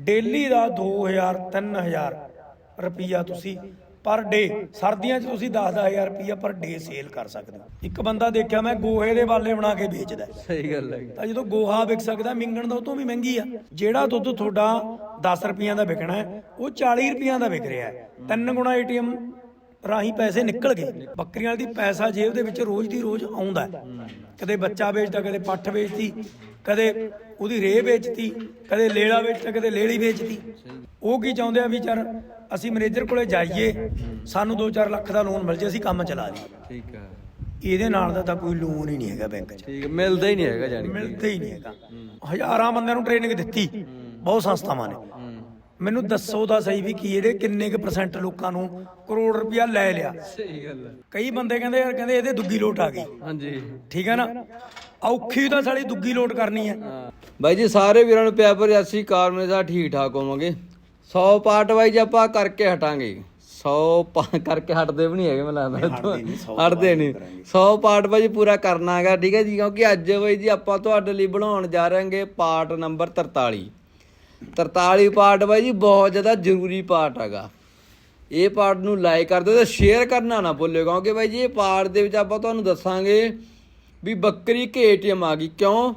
Daily ਦਾ 2000 3000 ਰੁਪਈਆ ਤੁਸੀਂ ਪਰ ਡੇ ਸਰਦੀਆਂ 'ਚ ਤੁਸੀਂ 10-10000 ਰੁਪਈਆ ਪਰ ਡੇ ਸੇਲ ਕਰ ਸਕਦੇ ਹੋ। ਇੱਕ ਬੰਦਾ ਦੇਖਿਆ ਮੈਂ ਗੋਹੇ ਦੇ ਬਾਲੇ ਬਣਾ ਕੇ ਵੇਚਦਾ। ਸਹੀ ਗੱਲ ਹੈ ਤਾਂ ਜਦੋਂ ਗੋਹਾ ਵਿਕ ਸਕਦਾ ਮਿੰਗਣ ਦਾ ਉਹ ਤੋਂ ਵੀ ਮਹਿੰਗੀ ਆ। ਜਿਹੜਾ ਦੁੱਧ ਤੁਹਾਡਾ 10 ਰੁਪਈਆਂ ਦਾ ਵਿਕਣਾ ਹੈ ਉਹ 40 ਰੁਪਈਆਂ ਦਾ ਵਿਕ ਰਿਹਾ ਹੈ। ਤਿੰਨ ਗੁਣਾ ਏਟੀਐਮ ਰਾਹੀਂ ਪੈਸੇ ਨਿਕਲ ਗਏ। ਬੱਕਰੀਆਂ ਦੀ ਪੈਸਾ ਜੇਬ ਦੇ ਵਿੱਚ ਰੋਜ਼ ਦੀ ਰੋਜ਼ ਆਉਂਦਾ ਹੈ। ਕਦੇ ਬੱਚਾ ਵੇਚਦਾ ਕਦੇ ਪੱਠ ਵੇਚਦੀ ਕਦੇ ਉਹਦੀ ਰੇਹ ਵੇਚਤੀ ਕਦੇ ਲੇਲਾ ਵੇਚਦਾ ਕਦੇ ਲੇਲੀ ਵੇਚਦੀ। ਉਹ ਕੀ ਚਾਹੁੰਦੇ ਆ ਵੀ ਚਰ ਅਸੀਂ ਮੈਨੇਜਰ ਕੋਲੇ ਜਾਈਏ ਸਾਨੂੰ 2-4 ਲੱਖ ਦਾ ਲੋਨ ਮਿਲ ਜੇ ਅਸੀਂ ਕੰਮ ਚਲਾ ਲਈਏ। ਠੀਕ ਹੈ। ਇਹਦੇ ਨਾਲ ਦਾ ਤਾਂ ਕੋਈ ਲੋਨ ਹੀ ਨਹੀਂ ਹੈਗਾ ਬੈਂਕ 'ਚ। ਠੀਕ ਹੈ, ਮਿਲਦਾ ਹੀ ਨਹੀਂ ਹੈਗਾ ਜਾਨੀ ਕਿ। ਮਿਲਦਾ ਹੀ ਨਹੀਂ ਹੈਗਾ। ਹਜ਼ਾਰਾਂ ਬੰਦਿਆਂ ਨੂੰ ਟ੍ਰੇਨਿੰਗ ਦਿੱਤੀ। ਬਹੁਤ ਸੰਸਥਾਵਾਂ ਨੇ। ਮੈਨੂੰ ਦੱਸੋ ਤਾਂ ਸਹੀ ਵੀ ਕੀ ਇਹਦੇ ਕਿੰਨੇ ਕੁ ਪਰਸੈਂਟ ਲੋਕਾਂ ਨੂੰ ਕਰੋੜ ਰੁਪਇਆ ਲੈ ਲਿਆ। ਸਹੀ ਗੱਲ ਹੈ। ਕਈ ਬੰਦੇ ਕਹਿੰਦੇ ਯਾਰ ਕਹਿੰਦੇ ਇਹਦੇ ਦੁੱਗੀ ਲੋਟ ਆ ਗਈ। ਹਾਂਜੀ। ਠੀਕ ਹੈ ਨਾ? ਔਖੀ ਤਾਂ ਸਾਲੀ ਦੁੱਗੀ ਲੋਟ ਕਰਨੀ ਹੈ। ਬਾਈ ਜੀ ਸਾਰੇ ਵੀਰਾਂ ਨੂੰ ਪਿਆਰ ਭਰੀ ਅਸੀਂ ਕਾਰਮੇ ਦਾ ਠੀਕ ਠਾਕ ਹੋਵਾਂਗੇ। 100 ਪਾਰਟ ਵਾਈਜ਼ ਆਪਾਂ ਕਰਕੇ ਹਟਾਂਗੇ। 100 ਪਾ- ਕਰਕੇ ਹਟਦੇ ਵੀ ਨਹੀਂ ਹੈਗੇ ਮੈਨੂੰ ਲੱਗਦਾ। ਹਟਦੇ ਨਹੀਂ, ਸੌ ਹਟਦੇ ਨਹੀਂ। 100 ਪਾਰਟ ਬਾਈ ਪੂਰਾ ਕਰਨਾ ਹੈਗਾ ਠੀਕ ਹੈ ਜੀ? ਕਿਉਂਕਿ ਅੱਜ ਬਾਈ ਜੀ ਆਪਾਂ ਤੁਹਾਡੇ ਲਈ ਬਣਾਉਣ ਜਾ ਰਹੇ ਹਾਂਗੇ ਪਾਰਟ ਨੰਬਰ 43 43 ਪਾਰਟ ਬਾਈ ਜੀ, ਬਹੁਤ ਜ਼ਿਆਦਾ ਜ਼ਰੂਰੀ ਪਾਰਟ ਹੈਗਾ। ਇਹ ਪਾਰਟ ਨੂੰ ਲਾਈਕ ਕਰ ਦਿਓ ਤੇ ਸ਼ੇਅਰ ਕਰਨਾ ਨਾ ਭੁੱਲਿਓ, ਕਿਉਂਕਿ ਬਾਈ ਜੀ, ਇਹ ਪਾਰਟ ਦੇ ਵਿੱਚ ਆਪਾਂ ਤੁਹਾਨੂੰ ਦੱਸਾਂਗੇ ਵੀ ਬੱਕਰੀ ਕਿ ਏਟੀਐਮ ਆ ਗਈ। ਕਿਉਂ?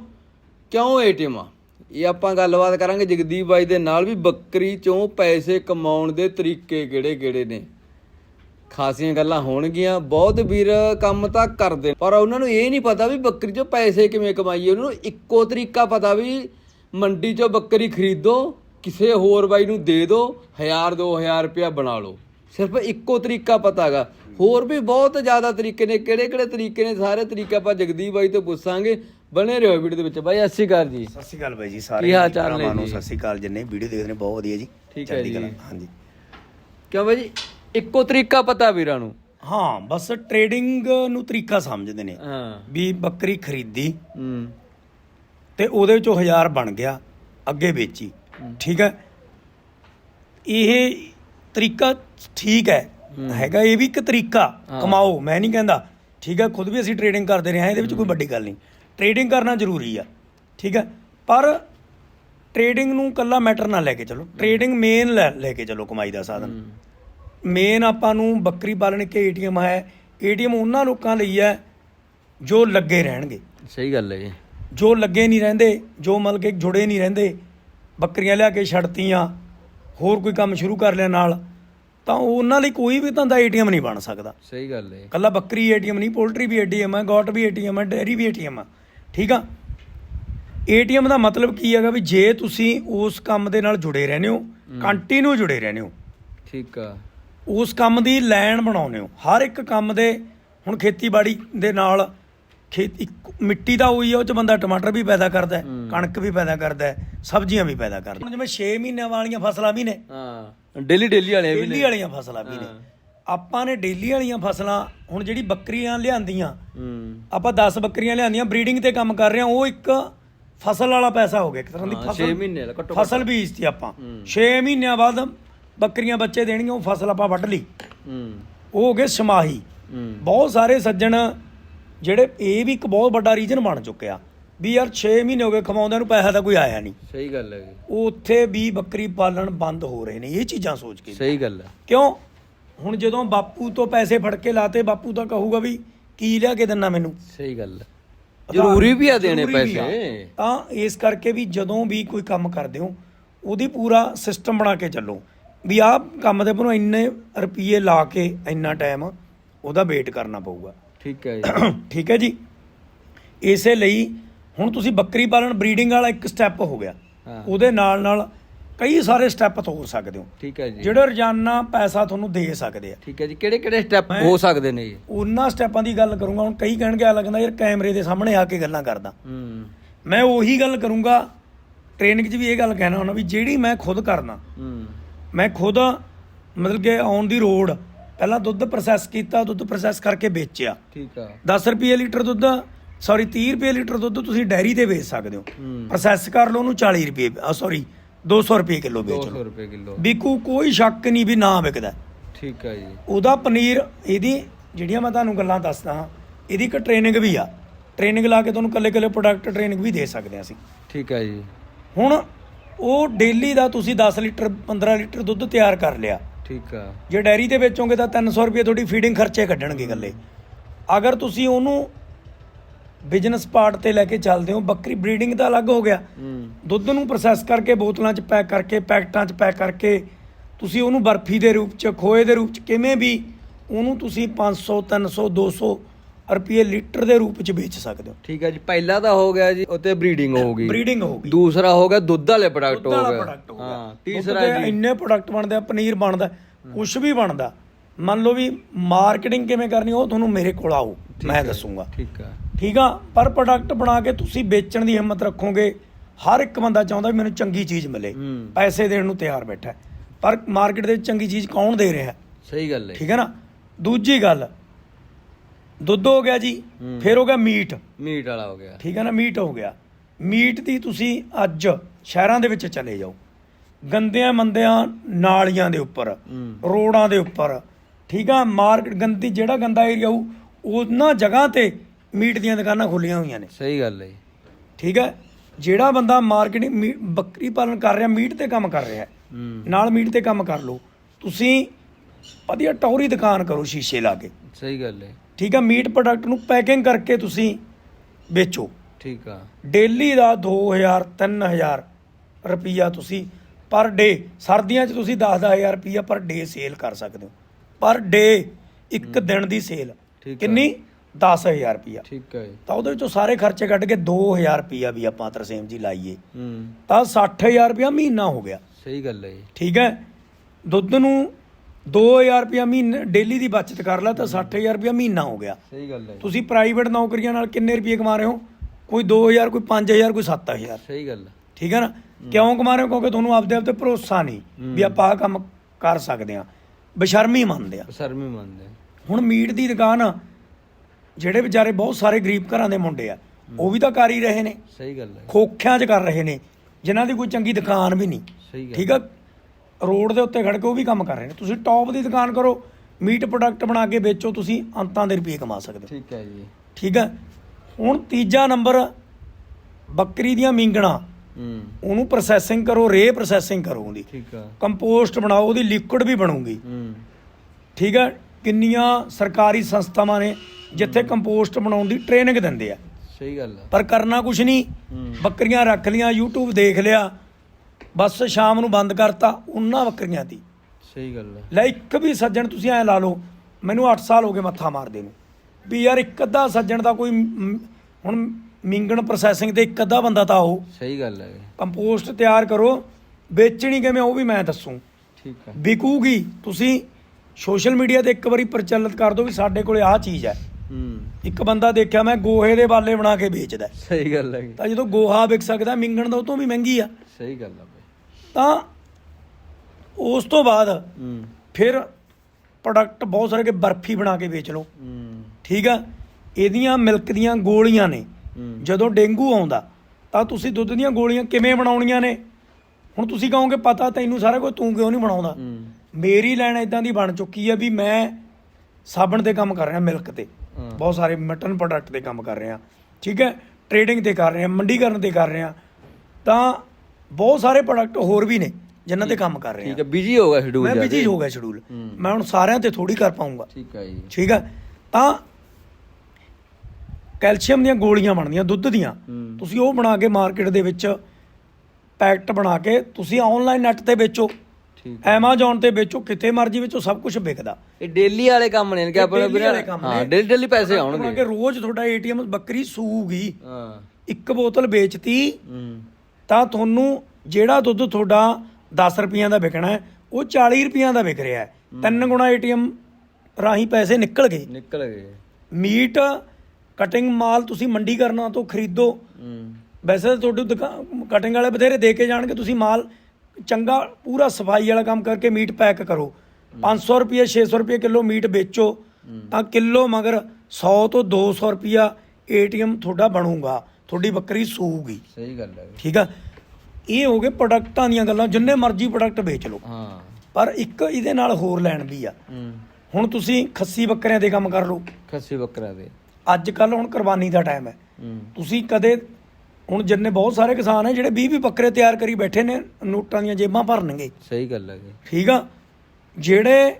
ਕਿਉਂ ਏਟੀਐਮ ਆ? ਇਹ ਆਪਾਂ ਗੱਲਬਾਤ ਕਰਾਂਗੇ ਜਗਦੀਪ ਬਾਈ ਦੇ ਨਾਲ ਵੀ ਬੱਕਰੀ ਚੋਂ ਪੈਸੇ ਕਮਾਉਣ ਦੇ ਤਰੀਕੇ ਕਿਹੜੇ-ਕਿਹੜੇ ਨੇ। ਖਾਸੀਆਂ ਗੱਲਾਂ ਹੋਣਗੀਆਂ। ਬਹੁਤ ਵੀਰ ਕੰਮ ਤਾਂ ਕਰਦੇ ਪਰ ਉਹਨਾਂ ਨੂੰ ਇਹ ਨਹੀਂ ਪਤਾ ਵੀ ਬੱਕਰੀ ਚੋਂ ਪੈਸੇ ਕਿਵੇਂ ਕਮਾਈਏ। ਉਹਨਾਂ ਨੂੰ ਇੱਕੋ ਤਰੀਕਾ ਪਤਾ ਵੀ ਮੰਡੀ ਚੋਂ ਬੱਕਰੀ ਖਰੀਦੋ ਕਿਸੇ ਹੋਰ ਬਾਈ ਨੂੰ ਦੇ ਦਿਓ 1000 2000 ਰੁਪਇਆ ਬਣਾ ਲਓ। ਸਿਰਫ ਇੱਕੋ ਤਰੀਕਾ ਪਤਾਗਾ ਹੋਰ ਵੀ ਬਹੁਤ ਜ਼ਿਆਦਾ ਤਰੀਕੇ ਨੇ ਕਿਹੜੇ ਕਿਹੜੇ ਤਰੀਕੇ ਨੇ ਸਾਰੇ ਤਰੀਕੇ ਆਪਾਂ ਜਗਦੀਪ ਬਾਈ ਤੋਂ ਪੁੱਛਾਂਗੇ। ਬਣੇ ਰਹੋ ਵੀਡੀਓ ਦੇ ਵਿੱਚ ਬਾਈ ਅੱਛੀ ਅਕਾਲ ਜੀ। ਸਤਿ ਸ਼੍ਰੀ ਅਕਾਲ ਬਾਈ ਜੀ ਸਾਰੇ ਕੀ ਹਾਲ ਚਾਲ ਨੇ ਜੀ? ਸਤਿ ਸ਼੍ਰੀ ਅਕਾਲ ਜਿੰਨੇ ਵੀਡੀਓ ਦੇਖਦੇ ਨੇ ਬਹੁਤ ਵਧੀਆ ਜੀ। ਠੀਕ ਹੈ ਜੀ। ਹਾਂਜੀ। ਕਿਉਂ ਬਾਈ ਜੀ? ਇੱਕੋ ਤਰੀਕਾ ਪਤਾ ਵੀਰਾਂ ਨੂੰ। ਹਾਂ ਬਸ ਟ੍ਰੇਡਿੰਗ ਨੂੰ ਤਰੀਕਾ ਸਮਝਦੇ ਨੇ। ਹਾਂ। ਵੀ ਬੱਕਰੀ ਖਰੀਦੀ ਹੂੰ। ਤੇ ਉਹਦੇ ਵਿੱਚੋਂ 1000 ਬਣ ਗਿਆ ਅੱਗੇ ਵੇਚੀ। ਠੀਕ ਹੈ? ਇਹ ਤਰੀਕਾ ਠੀਕ ਹੈ। ਹੈਗਾ ਇਹ ਵੀ ਇੱਕ ਤਰੀਕਾ ਕਮਾਓ ਮੈਂ ਨਹੀਂ ਕਹਿੰਦਾ। ਠੀਕ ਹੈ? ਖੁਦ ਵੀ ਅਸੀਂ ਟ੍ਰੇਡਿੰਗ ਕਰਦੇ ਰਹੇ ਹਾਂ ਇਹਦੇ ਵਿੱਚ ਕੋਈ ਵੱਡੀ ਗੱਲ ਨਹੀਂ। ਟ੍ਰੇਡਿੰਗ ਕਰਨਾ ਜ਼ਰੂਰੀ ਆ। ਠੀਕ ਹੈ? ਪਰ ਟ੍ਰੇਡਿੰਗ ਨੂੰ ਕੱਲਾ ਮੈਟਰ ਨਾ ਲੈ ਕੇ ਚਲੋ। ਟ੍ਰੇਡਿੰਗ ਮੇਨ ਲੈ ਕੇ ਚਲੋ ਕਮਾਈ ਦਾ ਸਾਧਨ। ਮੇਨ ਆਪਾਂ ਨੂੰ ਬੱਕਰੀ ਪਾਲਣ ਕੇ ਏਟੀਐਮ ਹੈ। ਏਟੀਐਮ ਉਹਨਾਂ ਲੋਕਾਂ ਲਈ ਹੈ ਜੋ ਲੱਗੇ ਰਹਿਣਗੇ। ਸਹੀ ਗੱਲ ਹੈ ਜੀ। ਜੋ ਲੱਗੇ ਨਹੀਂ ਰਹਿੰਦੇ ਜੋ ਮਤਲਬ ਕਿ ਜੁੜੇ ਨਹੀਂ ਰਹਿੰਦੇ ਬੱਕਰੀਆਂ ਲਿਆ ਕੇ ਛੱਡਤੀਆਂ ਹੋਰ ਕੋਈ ਕੰਮ ਸ਼ੁਰੂ ਕਰ ਲਿਆ ਨਾਲ ਤਾਂ ਉਹਨਾਂ ਲਈ ਕੋਈ ਵੀ ਧੰਦਾ ਏਟੀਐਮ ਨਹੀਂ ਬਣ ਸਕਦਾ। ਸਹੀ ਗੱਲ ਹੈ ਕੱਲਾ ਬੱਕਰੀ ਏਟੀਐਮ ਨਹੀਂ ਪੋਲਟਰੀ ਵੀ ਏਟੀਐਮ ਹੈ ਗੋਟ ਵੀ ਏਟੀਐਮ ਹੈ ਡੈਰੀ ਵੀ ਏਟੀਐਮ ਹੈ ਠੀਕ ਆ? ਏਟੀਐਮ ਦਾ ਮਤਲਬ ਕੀ ਹੈਗਾ ਵੀ ਜੇ ਤੁਸੀਂ ਉਸ ਕੰਮ ਦੇ ਨਾਲ ਜੁੜੇ ਰਹਿੰਦੇ ਹੋ ਕੰਟੀਨਿਊ ਜੁੜੇ ਰਹਿੰਦੇ ਹੋ। ਠੀਕ ਆ। ਉਸ ਕੰਮ ਦੀ ਲਾਈਨ ਬਣਾਉਂਦੇ ਹੋ। ਹਰ ਇੱਕ ਕੰਮ ਦੇ ਹੁਣ ਖੇਤੀਬਾੜੀ ਦੇ ਨਾਲ ਖੇਤ ਇੱਕ ਮਿੱਟੀ ਦਾ ਉਹੀ ਆ ਉਹ ਚ ਬੰਦਾ ਟਮਾਟਰ ਵੀ ਪੈਦਾ ਕਰਦਾ ਹੈ ਕਣਕ ਵੀ ਪੈਦਾ ਕਰਦਾ ਹੈ ਸਬਜ਼ੀਆਂ ਵੀ ਪੈਦਾ ਕਰਦਾ ਹੁਣ ਜਿਵੇਂ 6 ਮਹੀਨਿਆਂ ਵਾਲੀਆਂ ਫਸਲਾਂ ਵੀ ਨੇ। ਹਾਂ। ਡੇਲੀ ਡੇਲੀ ਵਾਲੇ ਵੀ ਡੇਲੀ ਵਾਲੀਆਂ ਫਸਲਾਂ ਵੀ ਨੇ। ਆਪਾਂ ਨੇ ਡੇਲੀ ਵਾਲੀਆਂ ਫਸਲਾਂ ਹੁਣ ਜਿਹੜੀ ਬੱਕਰੀਆਂ ਲਿਆਂਦੀਆਂ ਹੂੰ। ਆਪਾਂ 10 ਬੱਕਰੀਆਂ ਲਿਆਂਦੀਆਂ ਬਰੀਡਿੰਗ ਤੇ ਕੰਮ ਕਰ ਰਹੇ ਹਾਂ ਉਹ ਇੱਕ ਫਸਲ ਵਾਲਾ ਪੈਸਾ ਹੋ ਗਿਆ ਇੱਕ ਤਰ੍ਹਾਂ ਦੀ 6 ਫਸਲ ਮਹੀਨੇ ਦਾ ਘੱਟੋ ਫਸਲ ਬੀਜਤੀ ਆਪਾਂ। 6 ਮਹੀਨਿਆਂ ਬਾਅਦ ਬੱਕਰੀਆਂ ਬੱਚੇ ਦੇਣਗੀਆਂ ਉਹ ਫਸਲ ਆਪਾਂ ਵੱਢ ਲਈ। ਹੂੰ। ਉਹ ਹੋ ਗਏ ਸਮਾਹੀ। ਹੂੰ। ਬਹੁਤ ਸਾਰੇ ਸੱਜਣ ਜਿਹੜੇ ਇਹ ਵੀ ਇੱਕ ਬਹੁਤ ਵੱਡਾ ਰੀਜਨ ਬਣ ਚੁੱਕਿਆ ਵੀ ਯਾਰ 6 ਮਹੀਨੇ ਹੋ ਗਏ ਕਮਾਉਂਦਿਆਂ ਨੂੰ ਪੈਸਾ ਤਾਂ ਕੋਈ ਆਇਆ ਨਹੀਂ। ਸਹੀ ਗੱਲ ਹੈ ਜੀ। ਉਹ ਉੱਥੇ ਵੀ ਬੱਕਰੀ ਪਾਲਣ ਬੰਦ ਹੋ ਰਹੇ ਨੇ ਇਹ ਚੀਜ਼ਾਂ ਸੋਚ ਕੇ। ਸਹੀ ਗੱਲ ਹੈ। ਕਿਉਂ? ਹੁਣ ਜਦੋਂ ਬਾਪੂ ਤੋਂ ਪੈਸੇ ਫੜ ਕੇ ਲਾਤੇ ਬਾਪੂ ਤਾਂ ਕਹੂਗਾ ਵੀ ਕੀ ਲਿਆ ਕੇ ਦਿੰਨਾ ਮੈਨੂੰ? ਸਹੀ ਗੱਲ ਹੈ। ਜ਼ਰੂਰੀ ਵੀ ਆ ਦੇਣੇ ਜ਼ਰੂਰੀ ਵੀ ਆ। ਪੈਸੇ। ਤਾਂ ਇਸ ਕਰਕੇ ਵੀ ਜਦੋਂ ਵੀ ਕੋਈ ਕੰਮ ਕਰਦੇ ਹੋ ਉਹਦੀ ਪੂਰਾ ਸਿਸਟਮ ਬਣਾ ਕੇ ਚੱਲੋ। ਵੀ ਆਹ ਕੰਮ ਦੇ ਪਰ ਇੰਨੇ ਰੁਪਏ ਲਾ ਕੇ ਇੰਨਾ ਟਾਈਮ ਉਹਦਾ ਵੇਟ ਕਰਨਾ ਪਊਗਾ। ਠੀਕ ਹੈ ਜੀ। ਠੀਕ ਹੈ ਜੀ। ਇਸੇ ਲਈ ਹੁਣ ਤੁਸੀਂ ਬੱਕਰੀ ਪਾਲਣ ਬਰੀਡਿੰਗ ਵਾਲਾ ਇੱਕ ਸਟੈਪ ਹੋ ਗਿਆ। ਹਾਂ। ਉਹਦੇ ਨਾਲ ਨਾਲ ਕਈ ਸਾਰੇ ਸਟੈਪ ਤੋਰ ਸਕਦੇ ਹੋ। ਠੀਕ ਹੈ ਜੀ। ਜਿਹੜੇ ਰੋਜ਼ਾਨਾ ਪੈਸਾ ਤੁਹਾਨੂੰ ਦੇ ਸਕਦੇ ਆ। ਠੀਕ ਹੈ ਜੀ। ਕਿਹੜੇ ਕਿਹੜੇ ਸਟੈਪ ਹੋ? ਸਕਦੇ ਨੇ ਜੀ? ਉਹਨਾਂ ਸਟੈਪਾਂ ਦੀ ਗੱਲ ਕਰੂੰਗਾ। ਹੁਣ ਕਈ ਕਹਿਣਗੇ ਆ ਲੱਗਦਾ ਯਾਰ ਕੈਮਰੇ ਦੇ ਸਾਹਮਣੇ ਆ ਕੇ ਗੱਲਾਂ ਕਰਦਾ। ਹੂੰ। ਮੈਂ ਉਹੀ ਗੱਲ ਕਰੂੰਗਾ ਟ੍ਰੇਨਿੰਗ 'ਚ ਵੀ ਇਹ ਗੱਲ ਕਹਿਣਾ ਹੁੰਦਾ ਵੀ ਜਿਹੜੀ ਮੈਂ ਖੁਦ ਕਰਨਾ ਹੂੰ। ਮੈਂ ਖੁਦ ਮਤਲਬ ਕਿ ਔਨ ਦੀ ਰੋਡ ਪਹਿਲਾਂ ਦੁੱਧ ਪ੍ਰੋਸੈਸ ਕੀਤਾ ਦੁੱਧ ਪ੍ਰੋਸੈਸ ਕਰਕੇ ਵੇਚਿਆ। ਠੀਕ ਆ। 10 ਰੁਪਏ ਲੀਟਰ ਦੁੱਧ ਸੌਰੀ 30 ਰੁਪਏ ਲੀਟਰ ਦੁੱਧ ਤੁਸੀਂ ਡੈਰੀ ਤੇ ਵੇਚ ਸਕਦੇ ਹੋ। ਪ੍ਰੋਸੈਸ ਕਰ ਲਓ ਉਹਨੂੰ 40 ਰੁਪਏ ਸੌਰੀ 200 ਰੁਪਏ ਕਿਲੋ ਵੇਚ 200 ਲਓ। ਰੁਪਏ ਕਿਲੋ। ਵਿਕੂ ਕੋਈ ਸ਼ੱਕ ਨਹੀਂ ਵੀ ਨਾ ਵਿਕਦਾ। ਠੀਕ ਹੈ ਜੀ। ਉਹਦਾ ਪਨੀਰ ਇਹਦੀ ਜਿਹੜੀਆਂ ਮੈਂ ਤੁਹਾਨੂੰ ਗੱਲਾਂ ਦੱਸਦਾ ਹਾਂ ਇਹਦੀ ਇੱਕ ਟ੍ਰੇਨਿੰਗ ਵੀ ਆ। ਟ੍ਰੇਨਿੰਗ ਲਾ ਕੇ ਤੁਹਾਨੂੰ ਕੱਲੇ ਕੱਲੇ ਪ੍ਰੋਡਕਟ ਟ੍ਰੇਨਿੰਗ ਵੀ ਦੇ ਸਕਦੇ ਹਾਂ ਅਸੀਂ। ਠੀਕ ਹੈ ਜੀ। ਹੁਣ ਉਹ ਡੇਲੀ ਦਾ ਤੁਸੀਂ 10 ਲੀਟਰ 15 ਲੀਟਰ ਦੁੱਧ ਤਿਆਰ ਕਰ ਲਿਆ। ਠੀਕ ਆ। ਜੇ ਡੈਰੀ ਤੇ ਵੇਚੋਗੇ ਤਾਂ 300 ਰੁਪਏ ਤੁਹਾਡੀ ਫੀਡਿੰਗ ਖਰਚੇ ਕੱਢਣਗੇ ਇਕੱਲੇ। ਅਗਰ ਤੁਸੀਂ ਉਹਨੂੰ ਬਿਜ਼ਨਸ ਪਾਰਟ ਤੇ ਲੈ ਕੇ ਚੱਲਦੇ ਹੋ ਬੱਕਰੀ ਬਰੀਡਿੰਗ ਦਾ ਅਲੱਗ ਹੋ ਗਿਆ। ਦੁੱਧ ਨੂੰ ਪ੍ਰੋਸੈਸ ਕਰਕੇ ਬੋਤਲਾਂ 'ਚ ਪੈਕ ਕਰਕੇ ਪੈਕਟਾਂ 'ਚ ਪੈਕ ਕਰਕੇ ਤੁਸੀਂ ਉਹਨੂੰ ਬਰਫੀ ਦੇ ਰੂਪ 'ਚ ਖੋਏ ਦੇ ਰੂਪ 'ਚ ਕਿਵੇਂ ਵੀ ਉਹਨੂੰ ਤੁਸੀਂ 500 300 200 ਰੁਪਏ ਲੀਟਰ ਦੇ ਰੂਪ 'ਚ ਵੇਚ ਸਕਦੇ ਹੋ। ਠੀਕ ਆ ਜੀ ਪਹਿਲਾ ਤਾਂ ਹੋ ਗਿਆ ਜੀ ਉੱਤੇ ਬਰੀਡਿੰਗ ਹੋ ਗਈ। ਬਰੀਡਿੰਗ ਹੋ ਗਈ। ਦੂਸਰਾ ਹੋ ਗਿਆ ਦੁੱਧ ਵਾਲੇ ਪ੍ਰੋਡਕਟ ਹੋ ਪ੍ਰੋਡਕਟ ਹੋ ਹਾਂ ਤੀਸਰਾ ਜੀ। ਇੰਨੇ ਪ੍ਰੋਡਕਟ ਬਣਦੇ ਆ ਪਨੀਰ ਬਣਦਾ ਕੁਝ ਵੀ ਬਣਦਾ। ਮੰਨ ਲਓ ਵੀ ਮਾਰਕੀਟਿੰਗ ਕਿਵੇਂ ਕਰਨੀ ਉਹ ਤੁਹਾਨੂੰ ਮੇਰੇ ਕੋਲ ਆਓ ਮੈਂ ਦੱਸੂਗਾ। ਠੀਕ ਆ ਠੀਕ ਆ ਪਰ ਪ੍ਰੋਡਕਟ ਬਣਾ ਕੇ ਤੁਸੀਂ ਵੇਚਣ ਦੀ ਹਿੰਮਤ ਰੱਖੋਗੇ ਹਰ ਇੱਕ ਬੰਦਾ ਚਾਹੁੰਦਾ ਵੀ ਮੈਨੂੰ ਚੰਗੀ ਚੀਜ਼ ਮਿਲੇ ਹੂੰ। ਪੈਸੇ ਦੇਣ ਨੂੰ ਤਿਆਰ ਬੈਠਾ ਹੈ। ਪਰ ਮਾਰਕੀਟ ਦੇ ਵਿੱਚ ਚੰਗੀ ਚੀਜ਼ ਕੌਣ ਦੇ ਰਿਹਾ ਹੈ? ਸਹੀ ਗੱਲ ਹੈ। ਠੀਕ ਹੈ ਨਾ? ਦੂਜੀ ਗੱਲ ਦੁੱਧ ਹੋ ਗਿਆ ਜੀ ਹੂੰ। ਫਿਰ ਹੋ ਗਿਆ ਮੀਟ। ਮੀਟ ਵਾਲਾ ਹੋ ਗਿਆ। ਠੀਕ ਹੈ ਨਾ ਮੀਟ ਹੋ ਗਿਆ। ਮੀਟ ਦੀ ਤੁਸੀਂ ਅੱਜ ਸ਼ਹਿਰਾਂ ਦੇ ਵਿੱਚ ਚਲੇ ਜਾਓ। ਗੰਦਿਆਂ ਮੰਦਿਆਂ ਨਾਲੀਆਂ ਦੇ ਉੱਪਰ ਹੂੰ। ਰੋਡਾਂ ਦੇ ਉੱਪਰ ਠੀਕ ਆ ਮਾਰਕੀਟ ਗੰਦੀ ਜਿਹੜਾ ਗੰਦਾ ਏਰੀਆ ਹੋਊ ਉਹਨਾਂ ਜਗ੍ਹਾ ਤੇ ਮੀਟ ਦੀਆਂ ਦੁਕਾਨਾਂ ਖੁੱਲੀਆਂ ਹੋਈਆਂ ਨੇ। ਸਹੀ ਗੱਲ ਹੈ ਜੀ। ਠੀਕ ਹੈ ਜਿਹੜਾ ਬੰਦਾ ਮਾਰਕੀਟਿੰਗ ਬੱਕਰੀ ਪਾਲਣ ਕਰ ਰਿਹਾ ਮੀਟ ਤੇ ਕੰਮ ਕਰ ਰਿਹਾ ਹੈ, ਹੂੰ। ਨਾਲ ਮੀਟ ਤੇ ਕੰਮ ਕਰ ਲਓ। ਤੁਸੀਂ ਵਧੀਆ ਟੌਰੀ ਦੁਕਾਨ ਕਰੋ ਸ਼ੀਸ਼ੇ ਲਾ ਕੇ। ਸਹੀ ਗੱਲ ਹੈ। ਠੀਕ ਆ ਮੀਟ ਪ੍ਰੋਡਕਟ ਨੂੰ ਪੈਕਿੰਗ ਕਰਕੇ ਤੁਸੀਂ ਵੇਚੋ। ਠੀਕ ਆ। ਡੇਲੀ ਦਾ 2000 3000 ਰੁਪਈਆ ਤੁਸੀਂ ਪਰ ਡੇ ਸਰਦੀਆਂ 'ਚ ਤੁਸੀਂ 10-10000 ਰੁਪਈਆ ਪਰ ਡੇ ਸੇਲ ਕਰ ਸਕਦੇ ਹੋ। ਪਰ ਡੇ ਇੱਕ ਦਿਨ ਦੀ ਸੇਲ। ਕਿੰਨੀ? 10000 ਰੁਪਈਆ। ਠੀਕ ਹੈ। ਤਾਂ ਉਹਦੇ ਵਿੱਚੋਂ ਸਾਰੇ ਖਰਚੇ ਕੱਢ ਕੇ 2000 ਰੁਪਈਆ ਵੀ ਆਪਾਂ ਤਰਸੇਮ ਜੀ ਲਾਈਏ। ਹੂੰ। ਤਾਂ 60000 ਰੁਪਈਆ ਮਹੀਨਾ ਹੋ ਗਿਆ। ਸਹੀ ਗੱਲ ਹੈ ਜੀ। ਠੀਕ ਹੈ? ਦੁੱਧ ਨੂੰ 2000 ਰੁਪਈਆ ਮਹੀਨੇ ਡੇਲੀ ਦੀ ਬਚਤ ਕਰ ਲਾ ਤਾਂ 60000 ਰੁਪਈਆ ਮਹੀਨਾ ਹੋ ਗਿਆ। ਸਹੀ ਗੱਲ ਹੈ। ਤੁਸੀਂ ਪ੍ਰਾਈਵੇਟ ਨੌਕਰੀਆਂ ਨਾਲ ਕਿੰਨੇ ਰੁਪਏ ਕਮਾ ਰਹੇ ਹੋ? ਕੋਈ 2000 ਕੋਈ 5000 ਕੋਈ 7000 ਸਹੀ ਗੱਲ ਹੈ। ਠੀਕ ਹੈ ਨਾ? ਕਿਉਂ ਕਮਾ ਰਹੇ ਹੋ? ਕਿਉਂਕਿ ਤੁਹਾਨੂੰ ਆਪਦੇ ਆਪ ਤੇ ਭਰੋਸਾ ਨਹੀਂ ਵੀ ਆਪਾਂ ਆਹ ਕੰਮ ਕਰ ਸਕਦੇ ਆ ਬਸ਼ਰਮੀ ਮੰਨਦੇ ਆ। ਸ਼ਰਮੀ ਮੰਨਦੇ ਹੁਣ ਮੀਟ ਦੀ ਦੁਕਾਨ ਜਿਹੜੇ ਵਿਚਾਰੇ ਬਹੁਤ ਸਾਰੇ ਗਰੀਬ ਘਰਾਂ ਦੇ ਮੁੰਡੇ ਆ ਉਹ ਵੀ ਤਾਂ ਕਰ ਹੀ ਰਹੇ ਨੇ। ਸਹੀ ਗੱਲ ਹੈ। ਖੋਖਿਆਂ 'ਚ ਕਰ ਰਹੇ ਨੇ ਜਿਨ੍ਹਾਂ ਦੀ ਕੋਈ ਚੰਗੀ ਦੁਕਾਨ ਵੀ ਨਹੀਂ। ਸਹੀ ਗੱਲ ਠੀਕ ਆ? ਰੋਡ ਦੇ ਉੱਤੇ ਖੜ ਕੇ ਉਹ ਵੀ ਕੰਮ ਕਰ ਰਹੇ ਨੇ। ਤੁਸੀਂ ਟੌਪ ਦੀ ਦੁਕਾਨ ਕਰੋ ਮੀਟ ਪ੍ਰੋਡਕਟ ਬਣਾ ਕੇ ਵੇਚੋ ਤੁਸੀਂ ਅੰਤਾਂ ਦੇ ਰੁਪਏ ਕਮਾ ਸਕਦੇ ਹੋ। ਠੀਕ ਹੈ ਜੀ। ਠੀਕ ਹੈ? ਹੁਣ ਤੀਜਾ ਨੰਬਰ ਬੱਕਰੀ ਦੀਆਂ ਮਿੰਗਣਾ। ਹੂੰ। ਉਹਨੂੰ ਪ੍ਰੋਸੈਸਿੰਗ ਕਰੋ ਰੇ ਪ੍ਰੋਸੈਸਿੰਗ ਕਰੋ ਉਹਦੀ। ਠੀਕ ਆ। ਕੰਪੋਸਟ ਬਣਾਓ ਉਹਦੀ ਲਿਕੁਇਡ ਵੀ ਬਣੂਗੀ। ਹੂੰ। ਠੀਕ ਹੈ? ਕਿੰਨੀਆਂ ਸਰਕਾਰੀ ਸੰਸਥਾਵਾਂ ਨੇ ਜਿੱਥੇ ਕੰਪੋਸਟ ਬਣਾਉਣ ਦੀ ਟ੍ਰੇਨਿੰਗ ਦਿੰਦੇ ਆ। ਸਹੀ ਗੱਲ ਹੈ ਪਰ ਕਰਨਾ ਕੁਛ ਨਹੀਂ। ਹੂੰ। ਬੱਕਰੀਆਂ ਰੱਖ ਲੀਆਂ YouTube ਦੇਖ ਲਿਆ। ਬਸ ਸ਼ਾਮ ਨੂੰ ਬੰਦ ਕਰਤਾ ਉਹਨਾਂ ਬੱਕਰੀਆਂ ਦੀ। ਸਹੀ ਗੱਲ ਹੈ। ਲੈ ਇੱਕ ਵੀ ਸੱਜਣ ਤੁਸੀਂ ਐ ਲਾ ਲਓ ਮੈਨੂੰ 8 ਸਾਲ ਹੋ ਗਏ ਮੱਥਾ ਮਾਰਦੇ ਨੂੰ। ਵੀ ਯਾਰ ਇੱਕ ਅੱਧਾ ਸੱਜਣ ਦਾ ਕੋਈ ਹੁਣ ਮਿੰਗਣ ਪ੍ਰੋਸੈਸਿੰਗ ਤੇ ਇੱਕ ਅੱਧਾ ਬੰਦਾ ਤਾਂ ਆਓ ਸਹੀ ਗੱਲ ਹੈ। ਕੰਪੋਸਟ ਤਿਆਰ ਕਰੋ ਵੇਚਣੀ ਕਿਵੇਂ ਉਹ ਵੀ ਮੈਂ ਦੱਸੂ। ਠੀਕ ਆ ਵਿਕੂਗੀ ਤੁਸੀਂ ਸੋਸ਼ਲ ਮੀਡੀਆ ਤੇ ਇੱਕ ਵਾਰੀ ਪ੍ਰਚਲਿਤ ਕਰ ਦਿਓ ਵੀ ਸਾਡੇ ਕੋਲੇ ਆਹ ਚੀਜ਼ ਹੈ। ਹੂੰ। ਇੱਕ ਬੰਦਾ ਦੇਖਿਆ ਮੈਂ ਗੋਹੇ ਦੇ ਬਾਲੇ ਬਣਾ ਕੇ ਵੇਚਦਾ ਹੈ। ਸਹੀ ਗੱਲ ਹੈ। ਤਾਂ ਜਦੋਂ ਗੋਹਾ ਵਿਕ ਸਕਦਾ ਮਿੰਗਣ ਦਾ ਉਹ ਤੋਂ ਵੀ ਮਹਿੰਗੀ ਆ। ਸਹੀ ਗੱਲ ਹੈ। ਤਾਂ ਉਸ ਤੋਂ ਬਾਅਦ ਫਿਰ ਪ੍ਰੋਡਕਟ ਬਹੁਤ ਸਾਰੇ ਕਿ ਬਰਫੀ ਬਣਾ ਕੇ ਵੇਚ ਲਓ। ਠੀਕ ਆ? ਇਹਦੀਆਂ ਮਿਲਕ ਦੀਆਂ ਗੋਲੀਆਂ ਨੇ। ਜਦੋਂ ਡੇਂਗੂ ਆਉਂਦਾ ਤਾਂ ਤੁਸੀਂ ਦੁੱਧ ਦੀਆਂ ਗੋਲੀਆਂ ਕਿਵੇਂ ਬਣਾਉਣੀਆਂ ਨੇ? ਹੁਣ ਤੁਸੀਂ ਕਹੋਗੇ ਪਤਾ ਤੈਨੂੰ ਸਾਰਾ ਕੁਝ ਤੂੰ ਕਿਉਂ ਨਹੀਂ ਬਣਾਉਂਦਾ? ਮੇਰੀ ਲਾਈਨ ਇਦਾਂ ਦੀ ਬਣ ਚੁੱਕੀ ਆ ਵੀ ਮੈਂ ਸਾਬਣ ਤੇ ਕੰਮ ਕਰ ਰਿਹਾ ਮਿਲਕ ਤੇ। ਬਹੁਤ ਸਾਰੇ ਮਟਨ ਪ੍ਰੋਡਕਟ ਤੇ ਕੰਮ ਕਰ ਰਿਹਾ। ਠੀਕ ਹੈ? ਟ੍ਰੇਡਿੰਗ ਤੇ ਕਰ ਰਿਹਾ ਮੰਡੀਕਰਨ ਤੇ ਕਰ ਰਿਹਾ। ਤਾਂ ਬਹੁਤ ਸਾਰੇ ਪ੍ਰੋਡਕਟ ਹੋਰ ਵੀ ਨੇ ਜਿਨ੍ਹਾਂ ਤੇ ਕੰਮ ਕਰ ਰਿਹਾ ਠੀਕ ਹੈ ਬਿਜ਼ੀ ਹੋ ਗਿਆ ਸ਼ਡਿਊਲ ਮੈਂ ਬਿਜ਼ੀ ਹੋ ਗਿਆ ਸ਼ਡਿਊਲ ਹੂੰ। ਮੈਂ ਹੁਣ ਸਾਰਿਆਂ ਤੇ ਥੋੜੀ ਕਰ ਪਾਉਂਗਾ ਠੀਕ ਹੈ ਜੀ। ਠੀਕ ਹੈ? ਤਾਂ ਕੈਲਸ਼ੀਅਮ ਦੀਆਂ ਗੋਲੀਆਂ ਬਣਦੀਆਂ ਦੁੱਧ ਦੀਆਂ। ਹੂੰ। ਤੁਸੀਂ ਉਹ ਬਣਾ ਕੇ ਮਾਰਕੀਟ ਦੇ ਵਿੱਚ ਪੈਕਟ ਬਣਾ ਕੇ ਤੁਸੀਂ ਆਨਲਾਈਨ ਨੈਟ ਤੇ ਵੇਚੋ। ਠੀਕ ਐਮਾਜ਼ੋਨ ਤੇ ਵੇਚੋ ਕਿਤੇ ਮਰਜ਼ੀ ਵੇਚੋ ਸਭ ਕੁਝ ਵਿਕਦਾ। ਇਹ ਡੇਲੀ ਵਾਲੇ ਕੰਮ ਨੇ ਕਿ ਆਪਣੇ daily ਵਾਲੇ ਕੰਮ ਹਾਂ ਨੇ। ਡੇਲੀ ਡੇਲੀ ਪੈਸੇ ਆਉਣਗੇ। ਕੇ ਰੋਜ਼ ਤੁਹਾਡਾ ਏਟੀਐਮ ਬੱਕਰੀ ਸੂਗੀ। ਹਾਂ। ਇੱਕ ਬੋਤਲ ਵੇਚਤੀ। ਹੂੰ। ਤਾਂ ਤੁਹਾਨੂੰ ਜਿਹੜਾ ਦੁੱਧ ਤੁਹਾਡਾ 10 ਰੁਪਈਆਂ ਦਾ ਵਿਕਣਾ ਹੈ ਉਹ 40 ਰੁਪਈਆਂ ਦਾ ਵਿਕ ਰਿਹਾ ਹੈ। ਤਿੰਨ ਗੁਣਾ ਏਟੀਐਮ ਰਾਹੀਂ ਪੈਸੇ ਨਿਕਲ ਗਏ। ਨਿਕਲ ਗਏ। ਮੀਟ ਕਟਿੰਗ ਮਾਲ ਤੁਸੀਂ ਮੰਡੀ ਕਰਨਾ ਤੋਂ ਖਰੀਦੋ। ਵੈਸੇ ਤਾਂ ਤੁਹਾਡੀ ਦੁਕਾਨ ਕਟਿੰਗ ਵਾਲੇ ਬਥੇਰੇ ਦੇ ਕੇ ਜਾਣਗੇ ਤੁਸੀਂ ਮਾਲ ਚੰਗਾ ਪੂਰਾ ਸਫ਼ਾਈ ਵਾਲਾ ਕੰਮ ਕਰਕੇ ਮੀਟ ਪੈਕ ਕਰੋ। 500 ਰੁਪਏ 600 ਰੁਪਏ ਕਿਲੋ ਮੀਟ ਵੇਚੋ। ਤਾਂ ਕਿਲੋ ਮਗਰ 100 ਤੋਂ 200 ਰੁਪਿਆ ਏਟੀਐਮ ਤੁਹਾਡਾ ਬਣੂਗਾ। ਤੁਹਾਡੀ ਬੱਕਰੀ ਸੂਊਗੀ। ਸਹੀ ਗੱਲ ਹੈ। ਠੀਕ ਆ? ਇਹ ਹੋ ਗਏ ਪ੍ਰੋਡਕਟਾਂ ਦੀਆਂ ਗੱਲਾਂ ਜਿੰਨੇ ਮਰਜ਼ੀ ਪ੍ਰੋਡਕਟ ਵੇਚ ਲਓ। ਹਾਂ। ਪਰ ਇੱਕ ਇਹਦੇ ਨਾਲ ਹੋਰ ਲੈਣ ਵੀ ਆ। ਹੂੰ। ਹੁਣ ਤੁਸੀਂ ਖੱਸੀ ਬੱਕਰਿਆਂ ਦੇ ਕੰਮ ਕਰ ਲਓ। ਖੱਸੀ ਬੱਕਰਾ ਦੇ। ਅੱਜ ਕੱਲ ਹੁਣ ਕੁਰਬਾਨੀ ਦਾ ਟਾਈਮ ਹੈ। ਹੂੰ। ਤੁਸੀਂ ਕਦੇ ਹੁਣ ਜਿੰਨੇ ਬਹੁਤ ਸਾਰੇ ਕਿਸਾਨ ਹੈ ਜਿਹੜੇ 20 20 ਬੱਕਰੇ ਤਿਆਰ ਕਰੀ ਬੈਠੇ ਨੇ ਨੋਟਾਂ ਦੀਆਂ ਜੇਬਾਂ ਭਰਨਗੇ। ਸਹੀ ਗੱਲ ਹੈਗੀ ਠੀਕ ਆ? ਜਿਹੜੇ